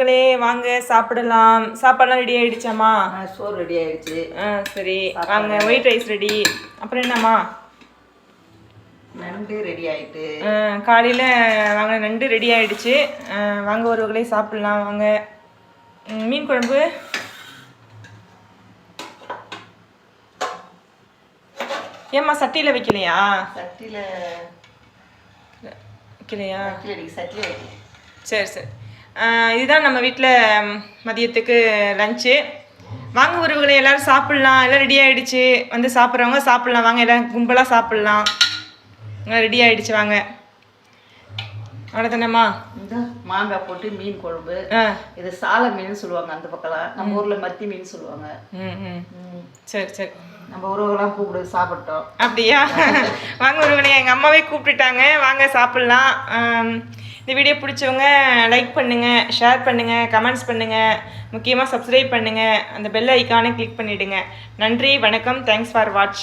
உறவுகளே வாங்க சாப்பிடலாம். சாப்பாடுலாம் ரெடி ஆயிடுச்சாம்மா? ஆ, சோறு ரெடி ஆயிடுச்சு. ஆ சரி. வாங்க ஒயிட் ரைஸ் ரெடி அப்புறம் என்னம்மா? நண்டு ரெடி ஆயிட்டு. காலையில வாங்க நண்டு ரெடி ஆயிடுச்சு. வாங்க உறவுகளே சாப்பிடலாம் வாங்க. மீன் குழம்பு? ஏம்மா சட்டியில் வைக்கலையா? சட்டியில வைக்கலையா? சரி சரி. இதுதான் நம்ம வீட்டில் மதியத்துக்கு லஞ்சு வாங்க உறவுகளை எல்லோரும் சாப்பிட்லாம். எல்லாம் ரெடி ஆகிடுச்சு வந்து சாப்பிட்றவங்க சாப்பிட்லாம். வாங்க எல்லாம் கும்பலாக சாப்பிட்லாம். ரெடி ஆகிடுச்சு வாங்க. அவ்வளோதானம்மா இந்த மாங்காய் போட்டு மீன் குழம்பு ஆ. இது சால மீன் சொல்லுவாங்க அந்த பக்கம்லாம். நம்ம ஊர்ல மத்தி மீன் சொல்லுவாங்க. ம் ம். ம். சரி சரி. நம்ம உறவுகளாம் கூப்பிடு சாப்பிட்டோம். அப்படியா? வாங்க ஒருவனே எங்கள் அம்மாவே கூப்பிட்டுட்டாங்க. வாங்க சாப்பிட்லாம். இந்த வீடியோ பிடிச்சவங்க லைக் பண்ணுங்கள் ஷேர் பண்ணுங்கள் கமெண்ட்ஸ் பண்ணுங்கள் முக்கியமாக சப்ஸ்கிரைப் பண்ணுங்கள் அந்த பெல் ஐக்கானை கிளிக் பண்ணிவிடுங்க நன்றி வணக்கம். Thanks for watch